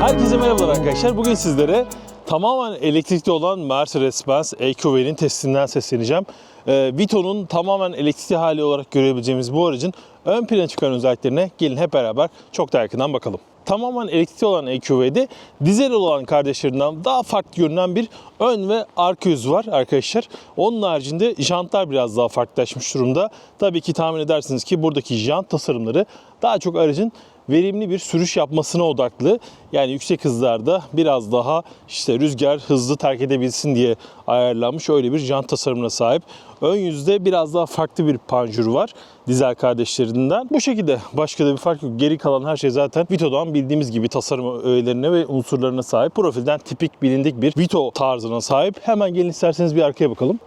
Herkese merhabalar arkadaşlar. Bugün sizlere tamamen elektrikli olan Mercedes-Benz EQV'nin testinden sesleneceğim. Ee, Vito'nun tamamen elektrikli hali olarak görebileceğimiz bu aracın ön plana çıkan özelliklerine gelin hep beraber çok daha yakından bakalım. Tamamen elektrikli olan EQV'de dizel olan kardeşlerinden daha farklı görünen bir ön ve arka yüz var arkadaşlar. Onun haricinde jantlar biraz daha farklılaşmış durumda. Tabii ki tahmin edersiniz ki buradaki jant tasarımları daha çok aracın verimli bir sürüş yapmasına odaklı. Yani yüksek hızlarda biraz daha işte rüzgar hızlı terk edebilsin diye ayarlanmış öyle bir jant tasarımına sahip. Ön yüzde biraz daha farklı bir panjur var dizel kardeşlerinden. Bu şekilde başka da bir fark yok. Geri kalan her şey zaten Vito'dan bildiğimiz gibi tasarım öğelerine ve unsurlarına sahip. Profilden tipik bilindik bir Vito tarzına sahip. Hemen gelin isterseniz bir arkaya bakalım.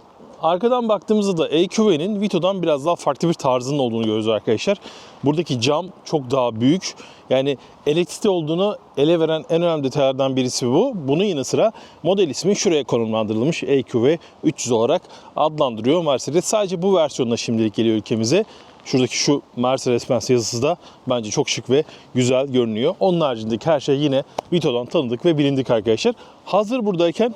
Arkadan baktığımızda da EQV'nin Vito'dan biraz daha farklı bir tarzının olduğunu görüyoruz arkadaşlar. Buradaki cam çok daha büyük. Yani elektrikli olduğunu ele veren en önemli detaylardan birisi bu. Bunun yanı sıra model ismi şuraya konumlandırılmış EQV 300 olarak adlandırıyor Mercedes. Sadece bu versiyonla şimdilik geliyor ülkemize. Şuradaki şu Mercedes-Benz yazısı da bence çok şık ve güzel görünüyor. Onun haricindeki her şey yine Vito'dan tanıdık ve bilindik arkadaşlar. Hazır buradayken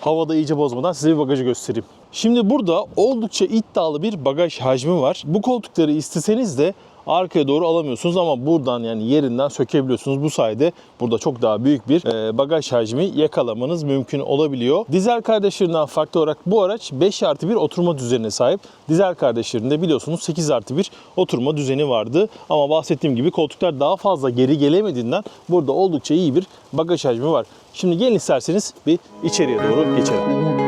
havada iyice bozmadan size bir bagajı göstereyim. Şimdi burada oldukça iddialı bir bagaj hacmi var. Bu koltukları isteseniz de arkaya doğru alamıyorsunuz ama buradan yani yerinden sökebiliyorsunuz. Bu sayede burada çok daha büyük bir e, bagaj hacmi yakalamanız mümkün olabiliyor. Dizel kardeşlerinden farklı olarak bu araç 5 artı 1 oturma düzenine sahip. Dizel kardeşlerinde biliyorsunuz 8 artı 1 oturma düzeni vardı. Ama bahsettiğim gibi koltuklar daha fazla geri gelemediğinden burada oldukça iyi bir bagaj hacmi var. Şimdi gelin isterseniz bir içeriye doğru geçelim.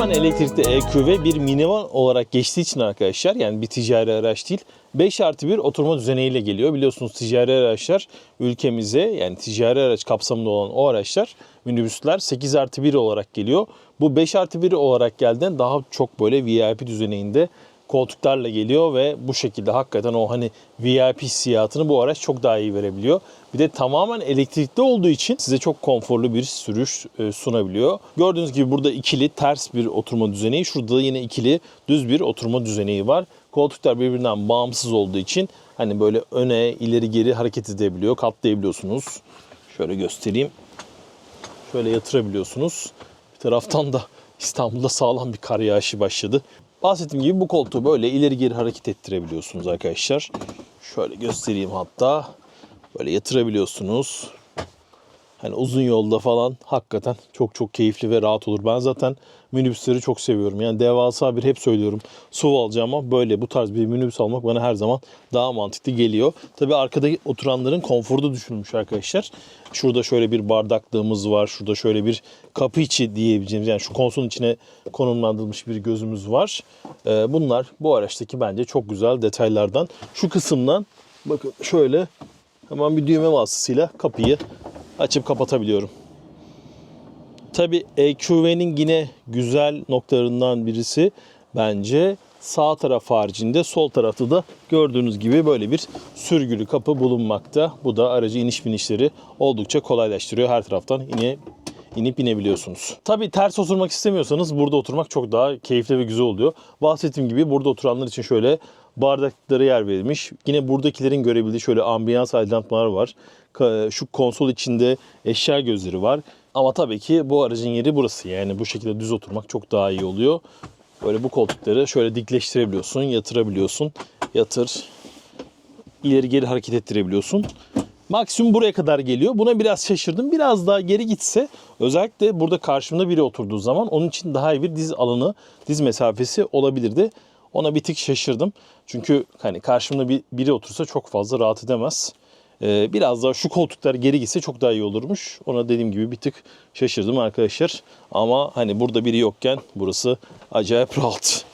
Tamamen elektrikli EQV bir minivan olarak geçtiği için arkadaşlar yani bir ticari araç değil 5 artı 1 oturma düzeneğiyle geliyor. Biliyorsunuz ticari araçlar ülkemize yani ticari araç kapsamında olan o araçlar minibüsler 8 artı 1 olarak geliyor. Bu 5 artı 1 olarak geldiğinde daha çok böyle VIP düzeneğinde koltuklarla geliyor ve bu şekilde hakikaten o hani VIP hissiyatını bu araç çok daha iyi verebiliyor. Bir de tamamen elektrikli olduğu için size çok konforlu bir sürüş e, sunabiliyor. Gördüğünüz gibi burada ikili ters bir oturma düzeneği, şurada da yine ikili düz bir oturma düzeneği var. Koltuklar birbirinden bağımsız olduğu için hani böyle öne, ileri geri hareket edebiliyor, katlayabiliyorsunuz. Şöyle göstereyim. Şöyle yatırabiliyorsunuz. Bir taraftan da İstanbul'da sağlam bir kar yağışı başladı. Bahsettiğim gibi bu koltuğu böyle ileri geri hareket ettirebiliyorsunuz arkadaşlar. Şöyle göstereyim hatta. Böyle yatırabiliyorsunuz. Hani uzun yolda falan hakikaten çok çok keyifli ve rahat olur. Ben zaten minibüsleri çok seviyorum. Yani devasa bir hep söylüyorum. SUV alacağım ama böyle bu tarz bir minibüs almak bana her zaman daha mantıklı geliyor. Tabii arkada oturanların konforu da düşünülmüş arkadaşlar. Şurada şöyle bir bardaklığımız var. Şurada şöyle bir kapı içi diyebileceğimiz yani şu konsolun içine konumlandırılmış bir gözümüz var. Ee, bunlar bu araçtaki bence çok güzel detaylardan. Şu kısımdan bakın şöyle hemen bir düğme vasıtasıyla kapıyı açıp kapatabiliyorum. Tabi EQV'nin yine güzel noktalarından birisi bence sağ taraf haricinde sol tarafta da gördüğünüz gibi böyle bir sürgülü kapı bulunmakta. Bu da aracı iniş binişleri oldukça kolaylaştırıyor. Her taraftan ine inip inebiliyorsunuz. Tabi ters oturmak istemiyorsanız burada oturmak çok daha keyifli ve güzel oluyor. Bahsettiğim gibi burada oturanlar için şöyle bardaklara yer verilmiş. Yine buradakilerin görebildiği şöyle ambiyans aydınlatmalar var. Şu konsol içinde eşya gözleri var. Ama tabii ki bu aracın yeri burası. Yani bu şekilde düz oturmak çok daha iyi oluyor. Böyle bu koltukları şöyle dikleştirebiliyorsun, yatırabiliyorsun. Yatır, ileri geri hareket ettirebiliyorsun. Maksimum buraya kadar geliyor. Buna biraz şaşırdım. Biraz daha geri gitse özellikle burada karşımda biri oturduğu zaman onun için daha iyi bir diz alanı, diz mesafesi olabilirdi. Ona bir tık şaşırdım. Çünkü hani karşımda bir, biri otursa çok fazla rahat edemez. Ee, biraz daha şu koltuklar geri gitse çok daha iyi olurmuş. Ona dediğim gibi bir tık şaşırdım arkadaşlar. Ama hani burada biri yokken burası acayip rahat.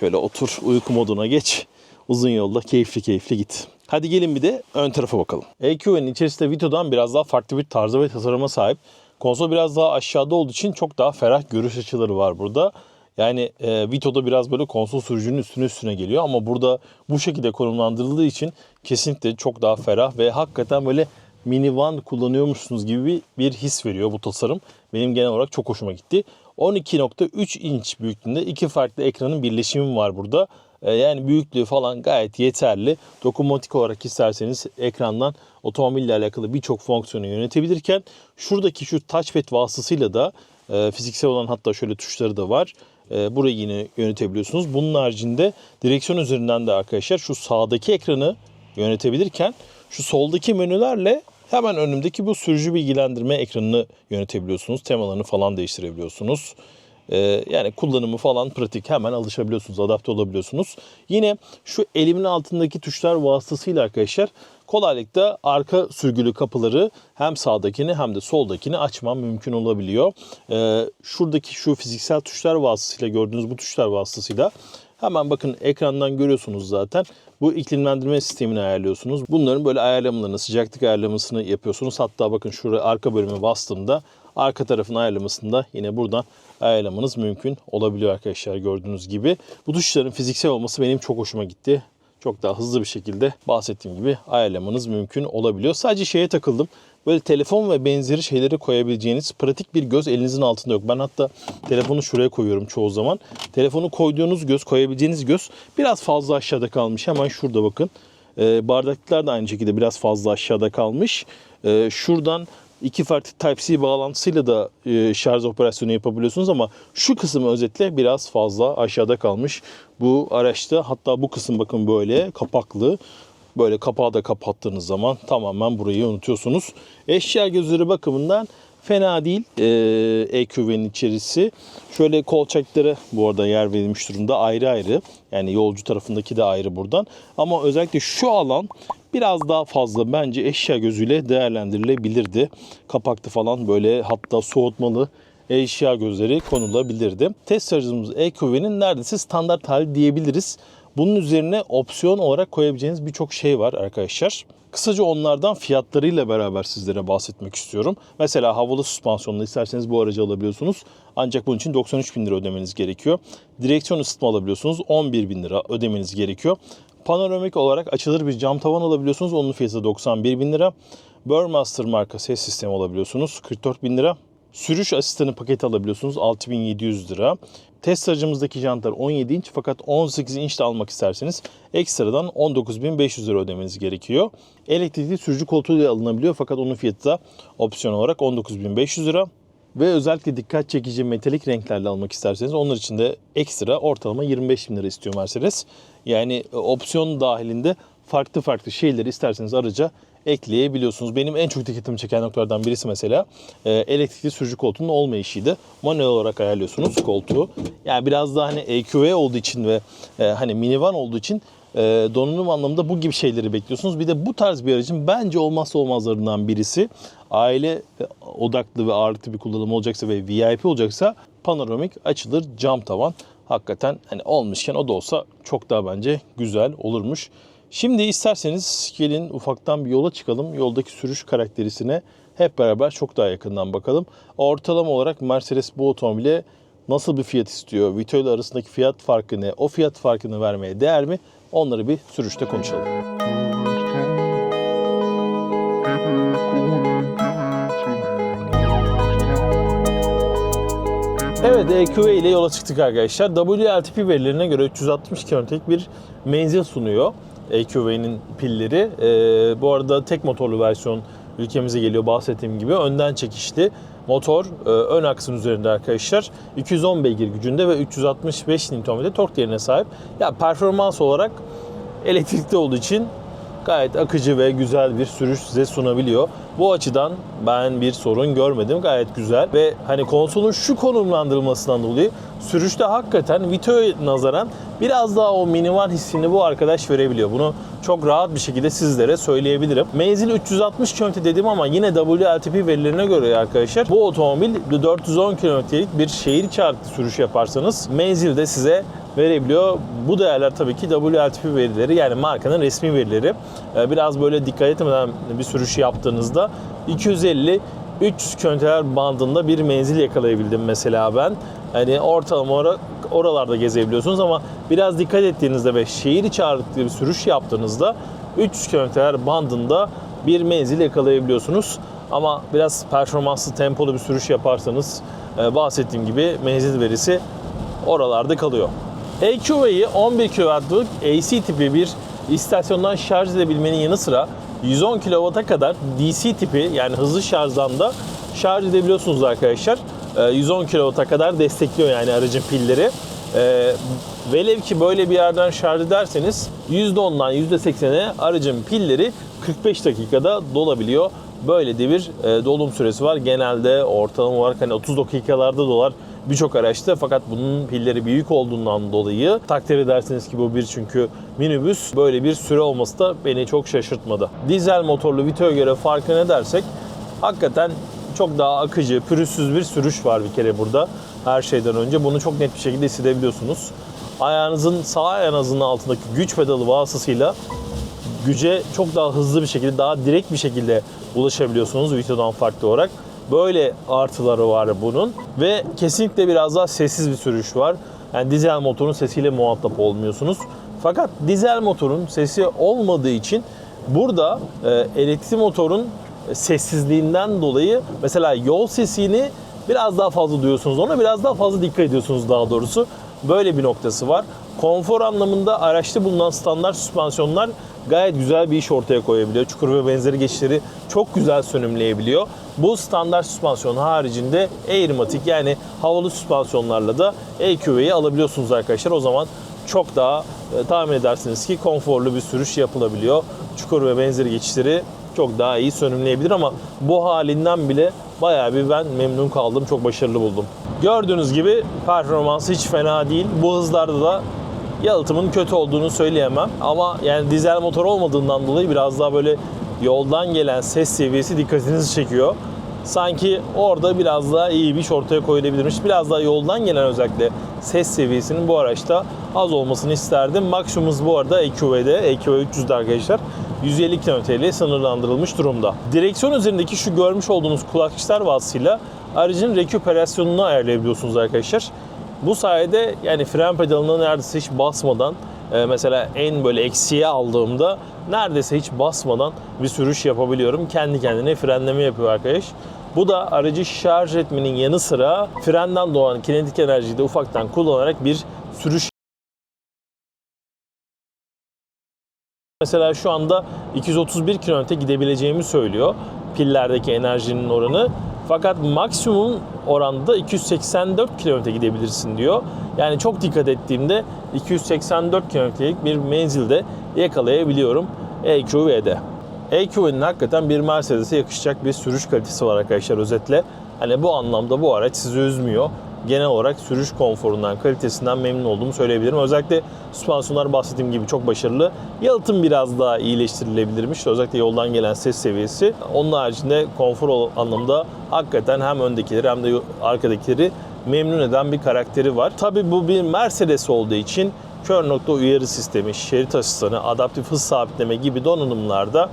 Şöyle otur uyku moduna geç. Uzun yolda keyifli keyifli git. Hadi gelin bir de ön tarafa bakalım. EQV'nin içerisinde Vito'dan biraz daha farklı bir tarza ve tasarıma sahip. Konsol biraz daha aşağıda olduğu için çok daha ferah görüş açıları var burada. Yani e, Vito'da biraz böyle konsol sürücünün üstüne üstüne geliyor ama burada bu şekilde konumlandırıldığı için kesinlikle çok daha ferah ve hakikaten böyle minivan kullanıyormuşsunuz gibi bir, bir his veriyor bu tasarım. Benim genel olarak çok hoşuma gitti. 12.3 inç büyüklüğünde iki farklı ekranın birleşimi var burada. Ee, Yani büyüklüğü falan gayet yeterli. Dokunmatik olarak isterseniz ekrandan otomobille alakalı birçok fonksiyonu yönetebilirken şuradaki şu touchpad vasıtasıyla da e, fiziksel olan hatta şöyle tuşları da var. E, burayı yine yönetebiliyorsunuz. Bunun haricinde direksiyon üzerinden de arkadaşlar şu sağdaki ekranı yönetebilirken şu soldaki menülerle hemen önümdeki bu sürücü bilgilendirme ekranını yönetebiliyorsunuz. Temalarını falan değiştirebiliyorsunuz. Ee, yani kullanımı falan pratik hemen alışabiliyorsunuz, adapte olabiliyorsunuz. Yine şu elimin altındaki tuşlar vasıtasıyla arkadaşlar kolaylıkla arka sürgülü kapıları hem sağdakini hem de soldakini açmam mümkün olabiliyor. Ee, şuradaki şu fiziksel tuşlar vasıtasıyla gördüğünüz bu tuşlar vasıtasıyla Hemen bakın ekrandan görüyorsunuz zaten. Bu iklimlendirme sistemini ayarlıyorsunuz. Bunların böyle ayarlamalarını, sıcaklık ayarlamasını yapıyorsunuz. Hatta bakın şuraya arka bölüme bastığımda arka tarafın ayarlamasını da yine buradan ayarlamanız mümkün olabiliyor arkadaşlar gördüğünüz gibi. Bu tuşların fiziksel olması benim çok hoşuma gitti. Çok daha hızlı bir şekilde bahsettiğim gibi ayarlamanız mümkün olabiliyor. Sadece şeye takıldım. Böyle telefon ve benzeri şeyleri koyabileceğiniz pratik bir göz elinizin altında yok. Ben hatta telefonu şuraya koyuyorum çoğu zaman. Telefonu koyduğunuz göz, koyabileceğiniz göz biraz fazla aşağıda kalmış. Hemen şurada bakın. Ee, bardaklıklar da aynı şekilde biraz fazla aşağıda kalmış. Ee, şuradan iki farklı Type-C bağlantısıyla da e, şarj operasyonu yapabiliyorsunuz ama şu kısım özetle biraz fazla aşağıda kalmış. Bu araçta hatta bu kısım bakın böyle kapaklı. Böyle kapağı da kapattığınız zaman tamamen burayı unutuyorsunuz. Eşya gözleri bakımından fena değil EQV'nin içerisi. Şöyle kolçakları bu arada yer verilmiş durumda ayrı ayrı. Yani yolcu tarafındaki de ayrı buradan. Ama özellikle şu alan biraz daha fazla bence eşya gözüyle değerlendirilebilirdi. Kapaklı falan böyle hatta soğutmalı eşya gözleri konulabilirdi. Test aracımız EQV'nin neredeyse standart hali diyebiliriz. Bunun üzerine opsiyon olarak koyabileceğiniz birçok şey var arkadaşlar. Kısaca onlardan fiyatlarıyla beraber sizlere bahsetmek istiyorum. Mesela havalı süspansiyonla isterseniz bu aracı alabiliyorsunuz. Ancak bunun için 93 bin lira ödemeniz gerekiyor. Direksiyon ısıtma alabiliyorsunuz. 11 bin lira ödemeniz gerekiyor. Panoramik olarak açılır bir cam tavan alabiliyorsunuz. Onun fiyatı 91 bin lira. Burmaster marka ses sistemi alabiliyorsunuz. 44 bin lira. Sürüş asistanı paketi alabiliyorsunuz 6700 lira. Test aracımızdaki jantlar 17 inç fakat 18 inç de almak isterseniz ekstradan 19500 lira ödemeniz gerekiyor. Elektrikli sürücü koltuğu da alınabiliyor fakat onun fiyatı da opsiyon olarak 19500 lira. Ve özellikle dikkat çekici metalik renklerle almak isterseniz onlar için de ekstra ortalama 25 bin lira istiyor Mercedes. Yani e, opsiyon dahilinde farklı farklı şeyleri isterseniz araca ekleyebiliyorsunuz. Benim en çok dikkatimi çeken noktalardan birisi mesela e, elektrikli sürücü koltuğunun olmayışıydı. Manuel olarak ayarlıyorsunuz koltuğu. Yani biraz daha hani EQV olduğu için ve e, hani minivan olduğu için e, donanım anlamında bu gibi şeyleri bekliyorsunuz. Bir de bu tarz bir aracın bence olmazsa olmazlarından birisi aile odaklı ve ağırlıklı bir kullanım olacaksa ve VIP olacaksa panoramik açılır cam tavan. Hakikaten hani olmuşken o da olsa çok daha bence güzel olurmuş. Şimdi isterseniz gelin ufaktan bir yola çıkalım. Yoldaki sürüş karakterisine hep beraber çok daha yakından bakalım. Ortalama olarak Mercedes bu otomobile nasıl bir fiyat istiyor? Vito ile arasındaki fiyat farkı ne? O fiyat farkını vermeye değer mi? Onları bir sürüşte konuşalım. Evet EQV ile yola çıktık arkadaşlar. WLTP verilerine göre 360 kilometrelik bir menzil sunuyor EQV'nin pilleri. Ee, bu arada tek motorlu versiyon ülkemize geliyor bahsettiğim gibi. Önden çekişli motor e, ön aksın üzerinde arkadaşlar. 210 beygir gücünde ve 365 Nm tork değerine sahip. Ya performans olarak elektrikli olduğu için gayet akıcı ve güzel bir sürüş size sunabiliyor. Bu açıdan ben bir sorun görmedim. Gayet güzel ve hani konsolun şu konumlandırılmasından dolayı sürüşte hakikaten Vito'ya nazaran biraz daha o minivan hissini bu arkadaş verebiliyor. Bunu çok rahat bir şekilde sizlere söyleyebilirim. Menzil 360 km dedim ama yine WLTP verilerine göre arkadaşlar bu otomobil 410 kilometrelik bir şehir ağırlıklı sürüş yaparsanız menzil de size verebiliyor. Bu değerler tabii ki WLTP verileri yani markanın resmi verileri. Ee, Biraz böyle dikkat etmeden bir sürüş yaptığınızda 250 300 kilometreler bandında bir menzil yakalayabildim mesela ben. Hani ortalama ora- oralarda gezebiliyorsunuz ama biraz dikkat ettiğinizde ve şehir içi ağırlıklı bir sürüş yaptığınızda 300 kilometreler bandında bir menzil yakalayabiliyorsunuz. Ama biraz performanslı, tempolu bir sürüş yaparsanız e, bahsettiğim gibi menzil verisi oralarda kalıyor. EQV'yi 11 kW'lık AC tipi bir istasyondan şarj edebilmenin yanı sıra 110 kW'a kadar DC tipi yani hızlı şarjdan da şarj edebiliyorsunuz arkadaşlar. Ee, 110 kW'a kadar destekliyor yani aracın pilleri. Ee, velev ki böyle bir yerden şarj ederseniz %10'dan %80'e aracın pilleri 45 dakikada dolabiliyor. Böyle de bir e, dolum süresi var. Genelde ortalama olarak hani 30 dakikalarda dolar birçok araçta fakat bunun pilleri büyük olduğundan dolayı takdir edersiniz ki bu bir çünkü minibüs böyle bir süre olması da beni çok şaşırtmadı. Dizel motorlu Vito'ya göre farkı ne dersek hakikaten çok daha akıcı, pürüzsüz bir sürüş var bir kere burada her şeyden önce. Bunu çok net bir şekilde hissedebiliyorsunuz. Ayağınızın sağ ayağınızın altındaki güç pedalı vasıtasıyla güce çok daha hızlı bir şekilde, daha direkt bir şekilde ulaşabiliyorsunuz Vito'dan farklı olarak. Böyle artıları var bunun ve kesinlikle biraz daha sessiz bir sürüş var. Yani dizel motorun sesiyle muhatap olmuyorsunuz. Fakat dizel motorun sesi olmadığı için burada e, elektrikli motorun sessizliğinden dolayı mesela yol sesini biraz daha fazla duyuyorsunuz. Ona biraz daha fazla dikkat ediyorsunuz daha doğrusu. Böyle bir noktası var. Konfor anlamında araçta bulunan standart süspansiyonlar gayet güzel bir iş ortaya koyabiliyor. Çukur ve benzeri geçişleri çok güzel sönümleyebiliyor. Bu standart süspansiyon haricinde Airmatic yani havalı süspansiyonlarla da EQV'yi alabiliyorsunuz arkadaşlar. O zaman çok daha e, tahmin edersiniz ki konforlu bir sürüş yapılabiliyor. Çukur ve benzeri geçişleri çok daha iyi sönümleyebilir ama bu halinden bile bayağı bir ben memnun kaldım. Çok başarılı buldum. Gördüğünüz gibi performansı hiç fena değil. Bu hızlarda da yalıtımın kötü olduğunu söyleyemem. Ama yani dizel motor olmadığından dolayı biraz daha böyle yoldan gelen ses seviyesi dikkatinizi çekiyor. Sanki orada biraz daha iyi bir iş ortaya koyulabilirmiş. Biraz daha yoldan gelen özellikle ses seviyesinin bu araçta az olmasını isterdim. Maksimumumuz bu arada EQV'de, EQV 300'de arkadaşlar 150 km ile sınırlandırılmış durumda. Direksiyon üzerindeki şu görmüş olduğunuz kulakçılar vasıtasıyla aracın rekuperasyonunu ayarlayabiliyorsunuz arkadaşlar. Bu sayede yani fren pedalına neredeyse hiç basmadan e, mesela en böyle eksiye aldığımda neredeyse hiç basmadan bir sürüş yapabiliyorum. Kendi kendine frenleme yapıyor arkadaş. Bu da aracı şarj etmenin yanı sıra frenden doğan kinetik enerjiyi de ufaktan kullanarak bir sürüş Mesela şu anda 231 km gidebileceğimi söylüyor pillerdeki enerjinin oranı. Fakat maksimum oranda 284 km gidebilirsin diyor. Yani çok dikkat ettiğimde 284 kilometrelik bir menzilde yakalayabiliyorum EQV'de. EQV'nin hakikaten bir Mercedes'e yakışacak bir sürüş kalitesi var arkadaşlar özetle. Hani bu anlamda bu araç sizi üzmüyor. Genel olarak sürüş konforundan, kalitesinden memnun olduğumu söyleyebilirim. Özellikle süspansiyonlar bahsettiğim gibi çok başarılı. Yalıtım biraz daha iyileştirilebilirmiş. Özellikle yoldan gelen ses seviyesi. Onun haricinde konfor anlamda hakikaten hem öndekileri hem de arkadakileri memnun eden bir karakteri var. Tabii bu bir Mercedes olduğu için kör nokta uyarı sistemi, şerit asistanı, adaptif hız sabitleme gibi donanımlarda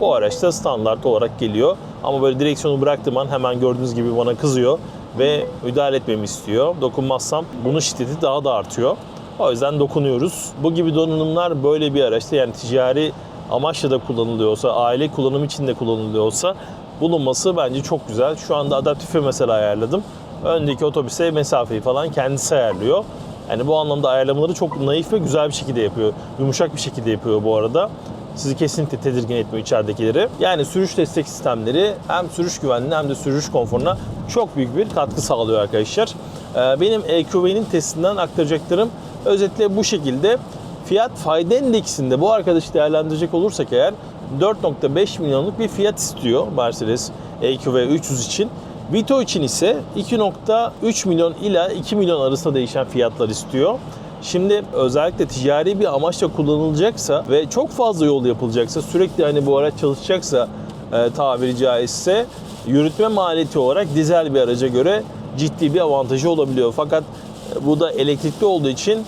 bu araçta standart olarak geliyor. Ama böyle direksiyonu bıraktığım an hemen gördüğünüz gibi bana kızıyor ve müdahale etmemi istiyor. Dokunmazsam bunun şiddeti daha da artıyor. O yüzden dokunuyoruz. Bu gibi donanımlar böyle bir araçta yani ticari amaçla da kullanılıyorsa, aile kullanımı için de kullanılıyorsa bulunması bence çok güzel. Şu anda adaptife mesela ayarladım. Öndeki otobüse mesafeyi falan kendisi ayarlıyor. Yani bu anlamda ayarlamaları çok naif ve güzel bir şekilde yapıyor. Yumuşak bir şekilde yapıyor bu arada. Sizi kesinlikle tedirgin etmiyor içeridekileri. Yani sürüş destek sistemleri hem sürüş güvenliğine hem de sürüş konforuna çok büyük bir katkı sağlıyor arkadaşlar. Ee, Benim EQV'nin testinden aktaracaklarım özetle bu şekilde. Fiyat fayda endeksinde bu arkadaşı değerlendirecek olursak eğer 4.5 milyonluk bir fiyat istiyor Mercedes EQV 300 için. Vito için ise 2.3 milyon ila 2 milyon arasında değişen fiyatlar istiyor. Şimdi özellikle ticari bir amaçla kullanılacaksa ve çok fazla yol yapılacaksa sürekli hani bu araç çalışacaksa e, tabiri caizse yürütme maliyeti olarak dizel bir araca göre ciddi bir avantajı olabiliyor. Fakat e, bu da elektrikli olduğu için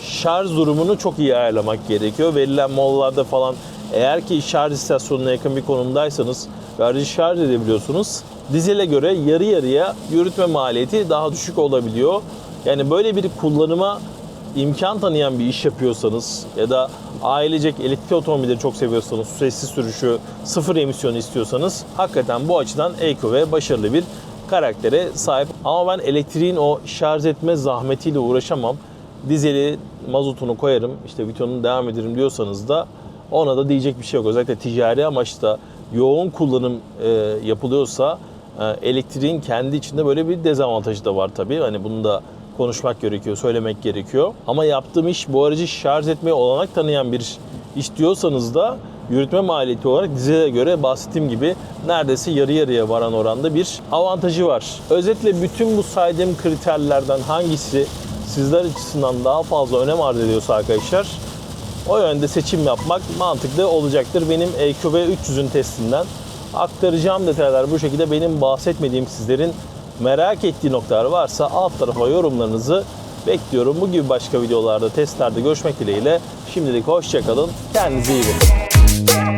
şarj durumunu çok iyi ayarlamak gerekiyor. Verilen molalarda falan eğer ki şarj istasyonuna yakın bir konumdaysanız ve aracı şarj edebiliyorsunuz. Dizele göre yarı yarıya yürütme maliyeti daha düşük olabiliyor. Yani böyle bir kullanıma imkan tanıyan bir iş yapıyorsanız ya da ailecek elektrikli otomobilleri çok seviyorsanız, sessiz sürüşü, sıfır emisyon istiyorsanız hakikaten bu açıdan EQV başarılı bir karaktere sahip. Ama ben elektriğin o şarj etme zahmetiyle uğraşamam. Dizeli mazotunu koyarım, işte vitonunu devam ederim diyorsanız da ona da diyecek bir şey yok. Özellikle ticari amaçta yoğun kullanım e, yapılıyorsa e, elektriğin kendi içinde böyle bir dezavantajı da var tabii. Hani bunu da konuşmak gerekiyor, söylemek gerekiyor. Ama yaptığım iş bu aracı şarj etmeye olanak tanıyan bir iş diyorsanız da yürütme maliyeti olarak dizele göre bahsettiğim gibi neredeyse yarı yarıya varan oranda bir avantajı var. Özetle bütün bu saydığım kriterlerden hangisi sizler açısından daha fazla önem arz ediyorsa arkadaşlar o yönde seçim yapmak mantıklı olacaktır. Benim EQB 300'ün testinden aktaracağım detaylar bu şekilde. Benim bahsetmediğim sizlerin merak ettiği noktalar varsa alt tarafa yorumlarınızı bekliyorum. Bu gibi başka videolarda, testlerde görüşmek dileğiyle. Şimdilik hoşçakalın. Kendinize iyi bakın.